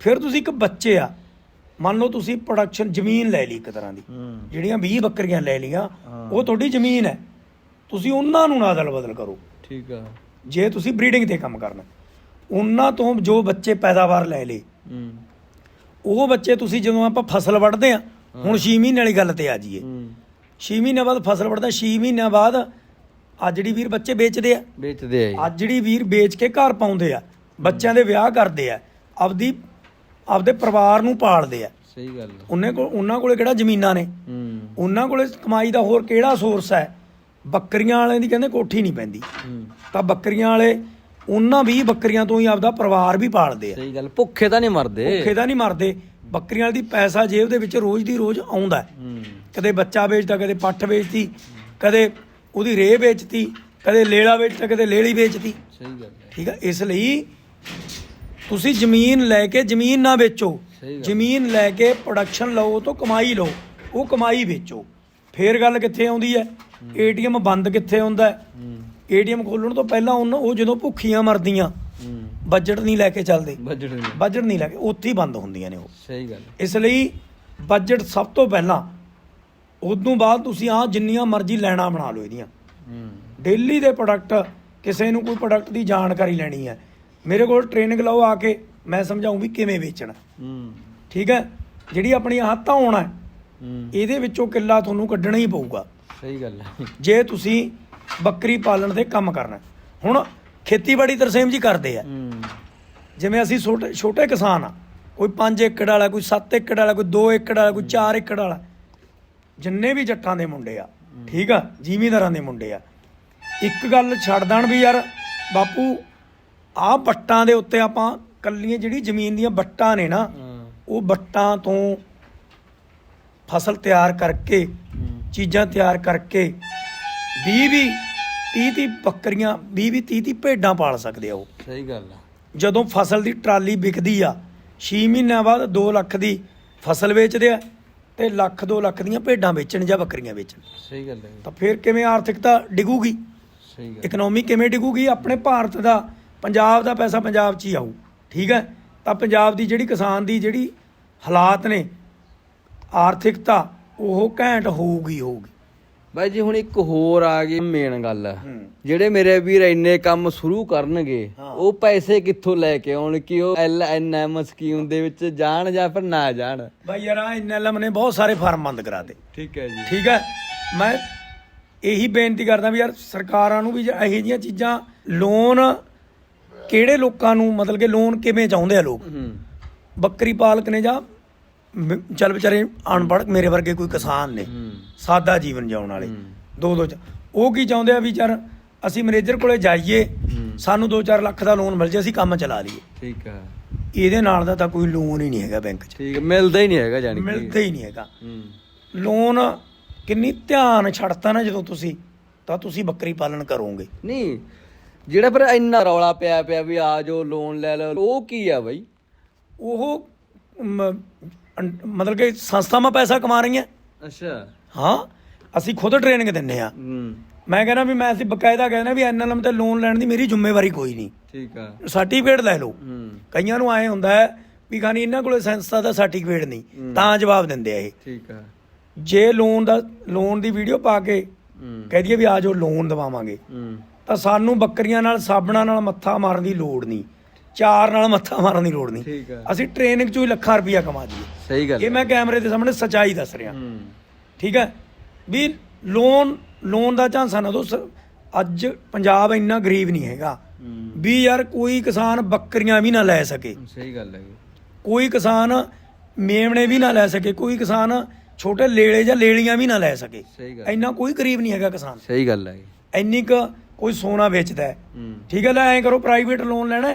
ਫਿਰ ਤੁਸੀਂ ਇੱਕ ਬੱਚੇ ਆ ਮੰਨ ਲਓ ਤੁਸੀਂ ਪ੍ਰੋਡਕਸ਼ਨ ਜ਼ਮੀਨ ਲੈ ਲਈ ਇੱਕ ਤਰ੍ਹਾਂ ਦੀ। ਜਿਹੜੀਆਂ 20 ਬੱਕਰੀਆਂ ਲੈ ਲਈਆਂ ਹਾਂ। ਉਹ ਤੁਹਾਡੀ ਜ਼ਮੀਨ ਹੈ। ਤੁਸੀਂ ਉਹਨਾਂ ਨੂੰ ਨਾ ਅਦਲ ਬਦਲ ਕਰੋ। ਠੀਕ ਆ। ਜੇ ਤੁਸੀਂ ਬਰੀਡਿੰਗ ਤੇ ਕੰਮ ਕਰਨਾ ਉਹਨਾਂ ਤੋਂ ਜੋ ਬੱਚੇ ਪੈਦਾਵਾਰ ਲੈ ਲੇ ਉਹ ਬੱਚੇ ਤੁਸੀਂ ਜਦੋਂ ਆਪਾਂ ਫਸਲ ਵੱਢਦੇ ਆ ਹੁਣ 6 ਮਹੀਨੇ ਵਾਲੀ ਗੱਲ ਤੇ ਆ ਜਾਈਏ। ਹੂੰ। 6 ਮਹੀਨਿਆਂ ਬਾਅਦ ਫਸਲ ਵੱਢਦਾ 6 ਮਹੀਨਿਆਂ ਬਾਅਦ ਆ ਜਿਹੜੀ ਵੀਰ ਬੱਚੇ ਵੇਚਦੇ ਆ। ਵੇਚਦੇ ਆ ਅੱਜ ਜਿਹੜੀ ਵੀਰ ਵੇਚ ਕੇ ਘਰ ਪਾਉਂਦੇ ਆ ਬੱਚਿਆਂ ਦੇ ਵਿਆਹ ਕਰਦੇ ਆ ਆਪਦੀ ਆਪਦੇ ਪਰਿਵਾਰ ਨੂੰ ਪਾਲਦੇ ਆ। ਸਹੀ ਗੱਲ ਆ। ਉਹਨੇ ਕੋਲ ਉਹਨਾਂ ਕੋਲੇ ਕਿਹੜਾ ਜ਼ਮੀਨਾਂ ਨੇ? ਹੂੰ। ਉਹਨਾਂ ਕੋਲੇ ਕਮਾਈ ਦਾ ਹੋਰ ਕਿਹੜਾ ਸੋਰਸ ਹੈ? ਬੱਕਰੀਆਂ ਵਾਲਿਆਂ ਦੀ ਕਹਿੰਦੇ ਕੋਠੀ ਨਹੀਂ ਪੈਂਦੀ। ਤਾਂ ਬੱਕਰੀਆਂ ਵਾਲੇ ਉਹਨਾਂ ਵੀ ਬੱਕਰੀਆਂ ਤੋਂ ਹੀ ਆਪਦਾ ਪਰਿਵਾਰ ਵੀ ਪਾਲਦੇ ਆ। ਸਹੀ ਗੱਲ ਭੁੱਖੇ ਤਾਂ ਨਹੀਂ ਮਰਦੇ। ਭੁੱਖੇ ਤਾਂ ਨਹੀਂ ਮਰਦੇ। ਬੱਕਰੀਆਂ ਵਾਲੀ ਦੀ ਪੈਸਾ ਜੇਬ ਦੇ ਵਿੱਚ ਰੋਜ਼ ਦੀ ਰੋਜ਼ ਆਉਂਦਾ ਕਦੇ ਬੱਚਾ ਵੇਚਦਾ ਕਦੇ ਪੱਠ ਵੇਚਦੀ ਕਦੇ ਉਹਦੀ ਰੇਹ ਵੇਚਤੀ ਕਦੇ ਲੇਲਾ ਵੇਚਦਾ ਕਦੇ ਲੇਲੀ ਵੇਚਦੀ ਸਹੀ ਗੱਲ ਠੀਕ ਹੈ ਇਸ ਲਈ ਤੁਸੀਂ ਜ਼ਮੀਨ ਲੈ ਕੇ ਜ਼ਮੀਨ ਨਾ ਵੇਚੋ। ਜ਼ਮੀਨ ਲੈ ਕੇ ਪ੍ਰੋਡਕਸ਼ਨ ਲਓ ਤੋਂ ਕਮਾਈ ਲਓ ਉਹ ਕਮਾਈ ਵੇਚੋ। ਫੇਰ ਗੱਲ ਕਿੱਥੇ ਆਉਂਦੀ ਹੈ? ਏਟੀਐਮ ਬੰਦ ਕਿੱਥੇ ਹੁੰਦਾ ਏਟੀਐਮ ਖੋਲਣ ਤੋਂ ਪਹਿਲਾਂ ਉਹ ਜਦੋਂ ਭੁੱਖੀਆਂ ਮਰਦੀਆਂ ਬਜਟ ਨਹੀਂ ਲੈ ਕੇ ਚੱਲਦੇ। ਬਜਟ ਨਹੀਂ। ਬਜਟ ਨਹੀਂ ਲੈ ਕੇ ਉੱਥੇ ਹੀ ਬੰਦ ਹੁੰਦੀਆਂ ਨੇ ਉਹ। ਸਹੀ ਗੱਲ। ਇਸ ਲਈ ਬਜਟ ਸਭ ਤੋਂ ਪਹਿਲਾਂ ਉਦੋਂ ਬਾਅਦ ਤੁਸੀਂ ਆ ਜਿੰਨੀਆਂ ਮਰਜ਼ੀ ਲੈਣਾ ਬਣਾ ਲਓ ਇਹਦੀਆਂ। ਹੂੰ। ਡੇਲੀ ਦੇ ਪ੍ਰੋਡਕਟ ਕਿਸੇ ਨੂੰ ਕੋਈ ਪ੍ਰੋਡਕਟ ਦੀ ਜਾਣਕਾਰੀ ਲੈਣੀ ਹੈ। ਮੇਰੇ ਕੋਲ ਟ੍ਰੇਨਿੰਗ ਲਓ ਆ ਕੇ ਮੈਂ ਸਮਝਾਉਂ ਵੀ ਕਿਵੇਂ ਵੇਚਣਾ। ਹੂੰ। ਠੀਕ ਹੈ? ਜਿਹੜੀ ਆਪਣੀ ਹੱਥਾਂ ਆਉਣਾ ਹੈ, ਹੂੰ ਇਹਦੇ ਵਿੱਚੋਂ ਕਿੱਲਾ ਤੁਹਾਨੂੰ ਕੱਢਣਾ ਹੀ ਪਊਗਾ। ਸਹੀ ਗੱਲ ਹੈ। ਜੇ ਤੁਸੀਂ ਬੱਕਰੀ ਪਾਲਣ ਦੇ ਕੰਮ ਕਰਨਾ। ਹੁਣ ਖੇਤੀਬਾੜੀ ਤਰਸੇਮ ਜੀ ਕਰਦੇ ਆ। ਜਿਵੇਂ ਅਸੀਂ ਛੋਟੇ ਛੋਟੇ ਕਿਸਾਨ ਆ ਕੋਈ 5 ਏਕੜ ਵਾਲਾ ਕੋਈ 7 ਏਕੜ ਵਾਲਾ ਕੋਈ 2 ਏਕੜ ਵਾਲਾ ਕੋਈ 4 ਏਕੜ ਵਾਲਾ ਜਿੰਨੇ ਵੀ ਜੱਟਾਂ ਦੇ ਮੁੰਡੇ ਆ ਠੀਕ ਆ? ਜ਼ਿਮੀਂਦਾਰਾਂ ਦੇ ਮੁੰਡੇ ਆ। ਇੱਕ ਗੱਲ ਛੱਡ ਦੇਣ ਵੀ ਯਾਰ ਬਾਪੂ ਆਹ ਬੱਟਾਂ ਦੇ ਉੱਤੇ ਆਪਾਂ ਕੱਲੀਆਂ ਜਿਹੜੀ ਜ਼ਮੀਨ ਦੀਆਂ ਬੱਟਾਂ ਨੇ ਨਾ ਉਹ ਬੱਟਾਂ ਤੋਂ ਫਸਲ ਤਿਆਰ ਕਰਕੇ ਚੀਜ਼ਾਂ ਤਿਆਰ ਕਰਕੇ 20 ਵੀ 30 30 ਬੱਕਰੀਆਂ 20 ਵੀ 30 30 ਭੇਡਾਂ ਪਾਲ ਸਕਦੇ ਆ ਉਹ। ਸਹੀ ਗੱਲ ਆ। ਜਦੋਂ ਫਸਲ ਦੀ ਟਰਾਲੀ ਵਿਕਦੀ ਆ 6 ਮਹੀਨਿਆਂ ਬਾਅਦ 2 ਲੱਖ ਦੀ ਫਸਲ ਵੇਚਦੇ ਆ ਤੇ ਲੱਖ 2 ਲੱਖ ਦੀਆਂ ਭੇਡਾਂ ਵੇਚਣ ਜਾਂ ਬੱਕਰੀਆਂ ਵੇਚਣ। ਸਹੀ ਗੱਲ ਹੈ ਤਾਂ ਫਿਰ ਕਿਵੇਂ ਆਰਥਿਕਤਾ ਡਿਗੂਗੀ? ਸਹੀ ਗੱਲ ਇਕਨੋਮੀ ਕਿਵੇਂ ਡਿਗੂਗੀ? ਆਪਣੇ ਭਾਰਤ ਦਾ ਪੰਜਾਬ ਦਾ ਪੈਸਾ ਪੰਜਾਬ 'ਚ ਹੀ ਆਊ ਠੀਕ ਹੈ? ਤਾਂ ਪੰਜਾਬ ਦੀ ਜਿਹੜੀ ਕਿਸਾਨ ਦੀ ਜਿਹੜੀ ਹਾਲਾਤ ਨੇ ਆਰਥਿਕਤਾ ਉਹ ਘੈਂਟ ਹੋਊਗੀ ਹੋਊਗੀ। ਬਾਈ ਜੀ ਹੁਣ ਇੱਕ ਹੋਰ ਆ ਗਈ ਮੇਨ ਗੱਲ। ਜਿਹੜੇ ਮੇਰੇ ਵੀਰ ਇੰਨੇ ਕੰਮ ਸ਼ੁਰੂ ਕਰਨਗੇ। ਉਹ ਪੈਸੇ ਕਿੱਥੋਂ ਲੈ ਕੇ ਆਉਣ ਕਿ ਉਹ ਐਲ ਐਨ ਐਮ ਸਕੀਮ ਦੇ ਵਿੱਚ ਜਾਣ ਜਾਂ ਫਿਰ ਨਾ ਜਾਣ? ਬਾਈ ਯਾਰ ਆ ਐਨਐਲਐਮ ਨੇ ਬਹੁਤ ਸਾਰੇ ਫਾਰਮ ਬੰਦ ਕਰਾਤੇ ਠੀਕ ਹੈ ਜੀ। ਠੀਕ ਹੈ? ਮੈਂ ਇਹੀ ਬੇਨਤੀ ਕਰਦਾ ਵੀ ਯਾਰ ਸਰਕਾਰਾਂ ਨੂੰ ਵੀ ਇਹੋ ਜਿਹੀਆਂ ਚੀਜ਼ਾਂ ਲੋਨ ਕਿਹੜੇ ਲੋਕਾਂ ਨੂੰ ਮਤਲਬ ਕਿ ਲੋਨ ਕਿਵੇਂ ਚਾਹੁੰਦੇ ਆ ਲੋਕ? ਬੱਕਰੀ ਪਾਲਕ ਨੇ ਜਾਂ ਮ- ਚੱਲ ਵਿਚਾਰੇ ਅਨਪੜ੍ਹ ਮੇਰੇ ਵਰਗੇ ਕੋਈ ਕਿਸਾਨ ਨੇ ਸਾਦਾ ਜੀਵਨ ਜਿਉਣ ਵਾਲੇ। ਦੋ ਦੋ ਚ- ਉਹ ਕੀ ਚਾਹੁੰਦੇ ਆ ਵੀ ਯਾਰ ਅਸੀਂ ਮੈਨੇਜਰ ਕੋਲੇ ਜਾਈਏ। ਸਾਨੂੰ 2-4 ਲੱਖ ਦਾ ਲੋਨ ਮਿਲ ਜੇ ਅਸੀਂ ਕੰਮ ਚਲਾ ਲਈਏ। ਠੀਕ ਹੈ ਇਹਦੇ ਨਾਲ ਦਾ ਤਾਂ ਕੋਈ ਲੋਨ ਹੀ ਨਹੀਂ ਹੈਗਾ ਬੈਂਕ 'ਚ। ਠੀਕ ਮਿਲਦਾ ਹੀ ਨਹੀਂ ਹੈਗਾ ਕਿ। ਮਿਲਦਾ ਹੀ ਨਹੀਂ ਹੈਗਾ। ਹੂੰ। ਲੋਨ ਕਿੰਨੀ ਧਿਆਨ ਛੱਡਤਾ ਨਾ ਜਦੋਂ ਤੁਸੀਂ ਤਾਂ ਤੁਸੀਂ ਬੱਕਰੀ ਪਾਲਣ ਕਰੋਗੇ। ਨਹੀਂ ਜਿਹੜਾ ਫਿਰ ਇੰਨਾ ਰੌਲਾ ਪਿਆ ਪਿਆ ਵੀ ਆ ਜੋ ਲੋਨ ਲੈ ਲਓ ਉਹ ਕੀ ਆ ਬਾਈ? ਉਹ ਮ- ਅੰ- ਮਤਲਬ ਕਿ ਸੰਸਥਾਵਾਂ ਪੈਸਾ ਕਮਾ ਰਹੀਆਂ। ਅੱਛਾ। ਹਾਂ ਅਸੀਂ ਖੁਦ ਟ੍ਰੇਨਿੰਗ ਦਿੰਨੇ ਆ ਹੂੰ। ਮੈਂ ਕਹਿੰਦਾ ਵੀ ਮੈਂ ਅਸੀਂ ਬਕਾਇਦਾ ਕਹਿੰਦਾ ਵੀ ਐਨਐਲਐਮ ਤੇ ਲੋਨ ਲੈਣ ਦੀ ਮੇਰੀ ਜ਼ਿੰਮੇਵਾਰੀ ਕੋਈ ਨਹੀਂ। ਠੀਕ ਆ। ਸਰਟੀਫਿਕੇਟ ਲੈ ਲਓ। ਹੂੰ। ਕਈਆਂ ਨੂੰ ਆਏ ਹੁੰਦਾ ਹੈ ਵੀ ਖਾਨੀ ਇਹਨਾਂ ਕੋਲੇ ਸੰਸਥਾ ਦਾ ਸਰਟੀਫਿਕੇਟ ਨਹੀਂ ਤਾਂ ਜਵਾਬ ਦਿੰਦੇ ਆ ਇਹ। ਠੀਕ ਆ। ਜੇ ਲੋਨ ਦਾ ਲੋਨ ਦੀ ਵੀਡੀਓ ਪਾ ਕੇ ਹੂੰ। ਕਹਿ ਦਈਏ ਵੀ ਆ ਜਾਓ ਲੋਨ ਦਵਾਵਾਂਗੇ। ਹੂੰ। ਸਾਨੂੰ ਬੱਕਰੀਆਂ ਨਾਲ ਸਾਬਣਾ ਨਾਲ ਮੱਥਾ ਮਾਰਨ ਦੀ ਲੋੜ ਨਹੀਂ। ਚਾਰ ਨਾਲ ਮੱਥਾ ਮਾਰਨ ਦੀ ਲੋੜ ਨਹੀਂ। ਠੀਕ ਆ ਅਸੀਂ ਟ੍ਰੇਨਿੰਗ ਚੋਂ ਹੀ ਲੱਖਾਂ ਰੁਪਈਆ ਕਮਾ ਦਈਏ। ਸਹੀ ਗੱਲ ਇਹ ਮੈਂ ਕੈਮਰੇ ਦੇ ਸਾਹਮਣੇ ਸੱਚਾਈ ਦੱਸ ਰਿਹਾ। ਹੂੰ। ਠੀਕ ਹੈ? ਵੀ ਲੋਨ ਲੋਨ ਦਾ ਝਾਂਸਾ ਨਾ ਦੋ ਅੱਜ ਪੰਜਾਬ ਇੰਨਾ ਗਰੀਬ ਨਹੀਂ ਹੈਗਾ। ਹੂੰ। ਵੀ ਯਾਰ ਕੋਈ ਕਿਸਾਨ ਬੱਕਰੀਆਂ ਵੀ ਨਾ ਲੈ ਸਕੇ। ਸਹੀ ਗੱਲ ਹੈ ਕੋਈ ਕਿਸਾਨ ਮੇਮਣੇ ਵੀ ਨਾ ਲੈ ਸਕੇ। ਕੋਈ ਕਿਸਾਨ ਛੋਟੇ ਲੇਲੇ ਜਾਂ ਲੇਲੀਆਂ ਵੀ ਨਾ ਲੈ ਸਕੇ। ਸਹੀ ਗੱਲ ਇੰਨਾ ਕੋਈ ਗਰੀਬ ਨਹੀਂ ਹੈਗਾ ਕਿਸਾਨ। ਸਹੀ ਗੱਲ ਹੈ ਇੰਨੀ ਕੁ ਕੋਈ ਸੋਨਾ ਵੇਚਦਾ ਹੈ। ਠੀਕ ਹੈ ਲੈ ਐਂ ਕਰੋ ਪ੍ਰਾਈਵੇਟ ਲੋਨ ਲੈਣਾ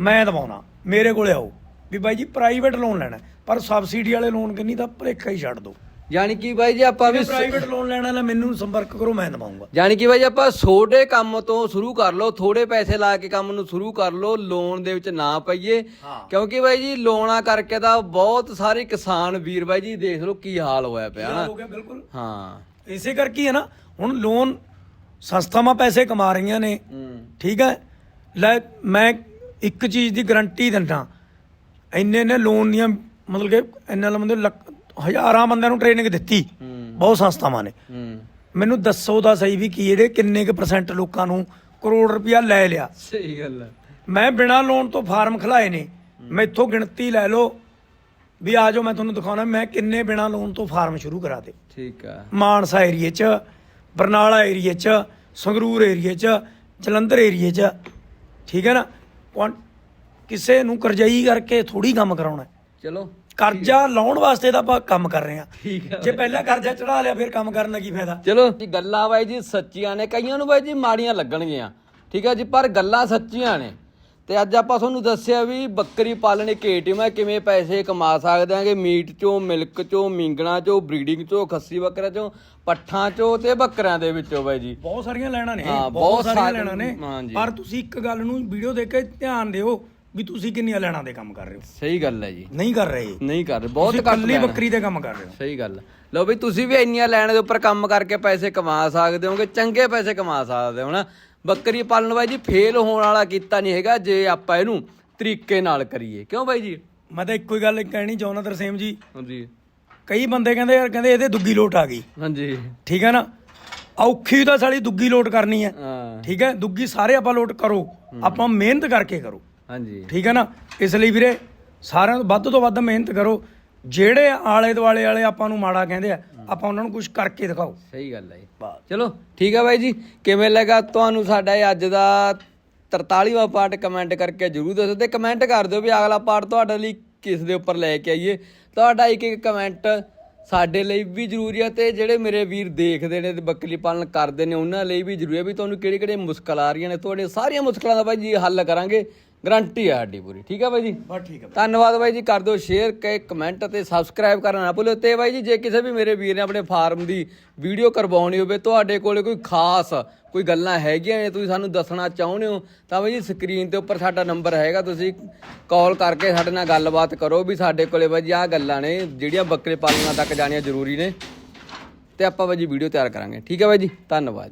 ਮੈਂ ਦਵਾਉਣਾ ਮੇਰੇ ਕੋਲੇ ਆਓ। ਵੀ ਬਾਈ ਜੀ ਪ੍ਰਾਈਵੇਟ ਲੋਨ ਲੈਣਾ ਪਰ ਸਬਸਿਡੀ ਵਾਲੇ ਲੋਨ ਕਿੰਨੀ ਤਾਂ ਭਲੇਖਾ ਹੀ ਛੱਡ ਦਿਓ। ਯਾਨੀ ਕਿ ਬਾਈ ਜੀ ਆਪਾਂ ਵੀ ਜੇ ਪ੍ਰਾਈਵੇਟ ਲੋਨ ਲੈਣਾ ਲੈ ਮੈਨੂੰ ਸੰਪਰਕ ਕਰੋ ਮੈਂ ਦਵਾਉਂਗਾ। ਯਾਨੀ ਕਿ ਬਾਈ ਆਪਾਂ ਛੋਟੇ ਕੰਮ ਤੋਂ ਸ਼ੁਰੂ ਕਰ ਲਓ ਥੋੜੇ ਪੈਸੇ ਲਾ ਕੇ ਕੰਮ ਨੂੰ ਸ਼ੁਰੂ ਕਰ ਲਓ ਲੋਨ ਦੇ ਵਿੱਚ ਨਾ ਪਈਏ। ਕਿਉਂਕਿ ਬਾਈ ਜੀ ਲੋਨਾ ਕਰਕੇ ਤਾਂ ਬਹੁਤ ਸਾਰੇ ਕਿਸਾਨ ਵੀਰ ਬਾਈ ਜੀ ਦੇਖ ਲਓ ਕੀ ਹਾਲ ਹੋਇਆ ਪਿਆ ਨਾ ਬਿਲਕੁਲ। ਹਾਂ। ਇਸੇ ਕਰਕੇ ਹੈ ਨਾ ਹੁਣ ਲੋਨ ਸੰਸਥਾਵਾਂ ਪੈਸੇ ਕਮਾ ਰਹੀਆਂ ਨੇ। ਠੀਕ ਹੈ? ਲੈ ਮੈਂ ਇੱਕ ਚੀਜ਼ ਦੀ ਗਾਰੰਟੀ ਦਿੰਦਾ। ਇੰਨੇ ਨੇ ਲੋਨ ਦੀਆਂ ਮਤਲਬ ਕਿ ਇੰਨੇ ਲੰਮੇ ਹਜ਼ਾਰਾਂ ਬੰਦਿਆਂ ਨੂੰ ਟ੍ਰੇਨਿੰਗ ਦਿੱਤੀ। ਬਹੁਤ ਸੰਸਥਾਵਾਂ ਨੇ। ਮੈਨੂੰ ਦੱਸੋ ਤਾਂ ਸਹੀ ਵੀ ਕੀ ਇਹਦੇ ਕਿੰਨੇ ਕੁ ਪਰਸੈਂਟ ਲੋਕਾਂ ਨੂੰ ਕਰੋੜ ਰੁਪਇਆ ਲੈ ਲਿਆ। ਸਹੀ ਗੱਲ ਹੈ। ਮੈਂ ਬਿਨਾ ਲੋਨ ਤੋਂ ਫਾਰਮ ਖਲਾਏ ਨੇ। ਮੈਥੋਂ ਗਿਣਤੀ ਲੈ ਲਓ ਵੀ ਆ ਜਾਓ ਮੈਂ ਤੁਹਾਨੂੰ ਦਿਖਾਉਣਾ ਮੈਂ ਕਿੰਨੇ ਬਿਨਾ ਲੋਨ ਤੋਂ ਫਾਰਮ ਸ਼ੁਰੂ ਕਰਾ ਦੇ ਠੀਕ ਆ। ਮਾਨਸਾ ਏਰੀਏ 'ਚ ਬਰਨਾਲਾ ਏਰੀਏ 'ਚ ਸੰਗਰੂਰ ਏਰੀਏ 'ਚ ਜਲੰਧਰ ਏਰੀਏ 'ਚ। ਠੀਕ ਹੈ ਨਾ? ਕਿਸੇ ਨੂੰ ਕਰਜ਼ਾਈ ਕਰਕੇ ਥੋੜੀ ਕੰਮ ਕਰਾਉਣਾ ਹੈ। ਚਲੋ। ਕਰਜ਼ਾ ਲਾਉਣ ਵਾਸਤੇ ਤਾਂ ਆਪਾਂ ਕੰਮ ਕਰ ਰਹੇ ਆ ਠੀਕ ਆ ਜੇ ਪਹਿਲਾਂ ਕਰਜ਼ਾ ਚੜਾ ਲਿਆ ਫਿਰ ਕੰਮ ਕਰਨ ਦਾ ਕੀ ਫਾਇਦਾ? ਚਲੋ। ਜੀ ਗੱਲਾਂ ਬਾਈ ਜੀ ਸੱਚੀਆਂ ਨੇ ਕਈਆਂ ਨੂੰ ਬਾਈ ਜੀ ਮਾੜੀਆਂ ਲੱਗਣਗੀਆਂ। ਠੀਕ ਹੈ ਜੀ ਪਰ ਗੱਲਾਂ ਸੱਚੀਆਂ ਨੇ। ਤੇ ਅੱਜ ਆਪਾਂ ਤੁਹਾਨੂੰ ਦੱਸਿਆ ਵੀ ਬੱਕਰੀ ਪਾਲਣ ਇੱਕ ਏਟੀਐਮ ਹੈ ਕਿਵੇਂ ਪੈਸੇ ਕਮਾ ਸਕਦੇ ਆਂਗੇ ਮੀਟ ਚੋਂ ਮਿਲਕ ਚੋਂ ਮਿੰਗਣਾ ਚੋਂ ਬਰੀਡਿੰਗ ਚੋਂ ਖੱਸੀ ਬੱਕਰਾ ਚੋਂ ਪੱਠਾਂ ਚੋਂ ਤੇ ਬੱਕਰਿਆਂ ਦੇ ਵਿੱਚੋਂ ਬਾਈ ਜੀ। ਬਹੁਤ ਸਾਰੀਆਂ ਲੈਣਾ ਨੇ ਹਾਂ, ਬਹੁਤ ਸਾਰੀਆਂ ਲੈਣਾ ਨੇ। ਪਰ ਤੁਸੀਂ ਇੱਕ ਗੱਲ ਨੂੰ ਵੀਡੀਓ ਦੇਖ ਕੇ ਧਿਆਨ ਦਿਓ ਵੀ ਤੁਸੀਂ ਕਿੰਨੀਆਂ ਲੈਣਾ ਦੇ ਕੰਮ ਕਰ ਰਹੇ ਹੋ। ਸਹੀ ਗੱਲ ਹੈ ਜੀ। ਨਹੀਂ ਕਰ ਰਹੇ। ਨਹੀਂ ਕਰ ਰਹੇ ਬਹੁਤ ਘੱਟ ਲੈਣਾ। ਬੱਕਰੀ ਤੇ ਕੰਮ ਕਰ ਰਹੇ ਹੋ। ਸਹੀ ਗੱਲ। ਲਓ ਵੀ ਤੁਸੀਂ ਵੀ ਇੰਨੀਆਂ ਲੈਣ ਦੇ ਉੱਪਰ ਕੰਮ ਕਰਕੇ ਪੈਸੇ ਕਮਾ ਸਕਦੇ ਹੋਗੇ ਚੰਗੇ ਪੈਸੇ ਕਮਾ ਸਕਦੇ ਹੋ ਨਾ। ਬੱਕਰੀ ਪਾਲਣ ਬਾਈ ਜੀ ਫੇਲ ਹੋਣ ਵਾਲਾ ਕੀਤਾ ਨਹੀਂ ਹੈਗਾ ਜੇ ਆਪਾਂ ਇਹਨੂੰ ਤਰੀਕੇ ਨਾਲ ਕਰੀਏ। ਕਿਉਂ ਬਾਈ ਜੀ? ਮੈਂ ਤਾਂ ਇੱਕੋ ਹੀ ਗੱਲ ਕਹਿਣੀ ਚਾਹੁੰਦਾ ਤਰਸੇਮ ਜੀ। ਹਾਂਜੀ। ਕਈ ਬੰਦੇ ਕਹਿੰਦੇ ਯਾਰ ਕਹਿੰਦੇ ਇਹਦੇ ਦੁੱਗੀ ਲੋਟ ਆ ਗਈ। ਹਾਂਜੀ। ਠੀਕ ਹੈ ਨਾ? ਔਖੀ ਤਾਂ ਸਾਲੀ ਦੁੱਗੀ ਲੋਟ ਕਰਨੀ ਹੈ। ਹਾਂ। ਠੀਕ ਹੈ? ਦੁੱਗੀ ਸਾਰੇ ਆਪਾਂ ਲੋਟ ਕਰੋ। ਆਪਾਂ ਮਿਹਨਤ ਕਰਕੇ ਕਰੋ। ਹਾਂਜੀ। ਠੀਕ ਹੈ ਨਾ? ਇਸ ਲਈ ਵੀਰੇ ਸਾਰਿਆਂ ਤੋਂ ਵੱਧ ਤੋਂ ਵੱਧ ਮਿਹਨਤ ਕਰੋ। ਜਿਹੜੇ ਆਲੇ ਦੁਆਲੇ ਵਾਲੇ ਆਪਾਂ ਨੂੰ ਮਾੜਾ ਕਹਿੰਦੇ ਆ ਆਪਾਂ ਉਹਨਾਂ ਨੂੰ ਕੁਝ ਕਰਕੇ ਦਿਖਾਓ। ਸਹੀ ਗੱਲ ਹੈ ਜੀ। ਚਲੋ, ਠੀਕ ਹੈ ਬਾਈ ਜੀ। ਕਿਵੇਂ ਲੱਗਾ ਤੁਹਾਨੂੰ ਸਾਡਾ ਇਹ ਅੱਜ ਦਾ 43ਵਾਂ ਪਾਰਟ ਕਮੈਂਟ ਕਰਕੇ ਜਰੂਰ ਦੱਸੋ ਤੇ ਕਮੈਂਟ ਕਰ ਦਿਓ ਵੀ ਅਗਲਾ ਪਾਰਟ ਤੁਹਾਡੇ ਲਈ ਕਿਸ ਦੇ ਉੱਪਰ ਲੈ ਕੇ ਆਈਏ। ਤੁਹਾਡਾ ਇੱਕ ਇੱਕ ਕਮੈਂਟ ਸਾਡੇ ਲਈ ਵੀ ਜ਼ਰੂਰੀ ਹੈ ਤੇ ਜਿਹੜੇ ਮੇਰੇ ਵੀਰ ਦੇਖਦੇ ਨੇ ਤੇ ਬੱਕਰੀ ਪਾਲਣ ਕਰਦੇ ਨੇ, ਉਹਨਾਂ ਲਈ ਵੀ ਜ਼ਰੂਰੀ ਹੈ ਵੀ ਤੁਹਾਨੂੰ ਕਿਹੜੀ ਕਿਹੜੀ ਮੁਸ਼ਕਲ ਆ ਰਹੀਆਂ ਨੇ। ਤੁਹਾਡੇ ਸਾਰੀਆਂ ਮੁਸ਼ਕਲਾਂ ਦਾ ਬਾਈ ਜੀ ਹੱਲ ਕਰਾਂਗੇ। ਗਰੰਟੀ ਹੈ ਸਾਡੀ ਪੂਰੀ। ਠੀਕ ਹੈ ਬਾਈ ਜੀ? ਬਸ ਠੀਕ ਹੈ ਧੰਨਵਾਦ ਬਾਈ ਜੀ ਕਰ ਦਿਓ ਸ਼ੇਅਰ ਕੇ ਕਮੈਂਟ ਅਤੇ ਸਬਸਕ੍ਰਾਈਬ ਕਰਨਾ ਨਾ ਭੁੱਲਿਓ। ਤੇ ਬਾਈ ਜੀ ਜੇ ਕਿਸੇ ਵੀ ਮੇਰੇ ਵੀਰ ਨੇ ਆਪਣੇ ਫਾਰਮ ਦੀ ਵੀਡੀਓ ਕਰਵਾਉਣੀ ਹੋਵੇ ਤੁਹਾਡੇ ਕੋਲੇ ਕੋਈ ਖਾਸ ਕੋਈ ਗੱਲਾਂ ਹੈਗੀਆਂ ਨੇ ਤੁਸੀਂ ਸਾਨੂੰ ਦੱਸਣਾ ਚਾਹੁੰਦੇ ਹੋ ਤਾਂ ਬਾਈ ਜੀ ਸਕਰੀਨ ਤੇ ਉੱਪਰ ਸਾਡਾ ਨੰਬਰ ਹੈਗਾ। ਤੁਸੀਂ ਕਾਲ ਕਰਕੇ ਸਾਡੇ ਨਾਲ ਗੱਲਬਾਤ ਕਰੋ ਵੀ ਸਾਡੇ ਕੋਲੇ ਬਾਈ ਜੀ ਆਹ ਗੱਲਾਂ ਨੇ ਜਿਹੜੀਆਂ ਬੱਕਰੇ ਪਾਲਣਾ ਤੱਕ ਜਾਣੀਆਂ ਜ਼ਰੂਰੀ ਨੇ। ਤੇ ਆਪਾਂ ਬਾਈ ਜੀ ਵੀਡੀਓ ਤਿਆਰ ਕਰਾਂਗੇ। ਠੀਕ ਹੈ ਬਾਈ ਜੀ ਧੰਨਵਾਦ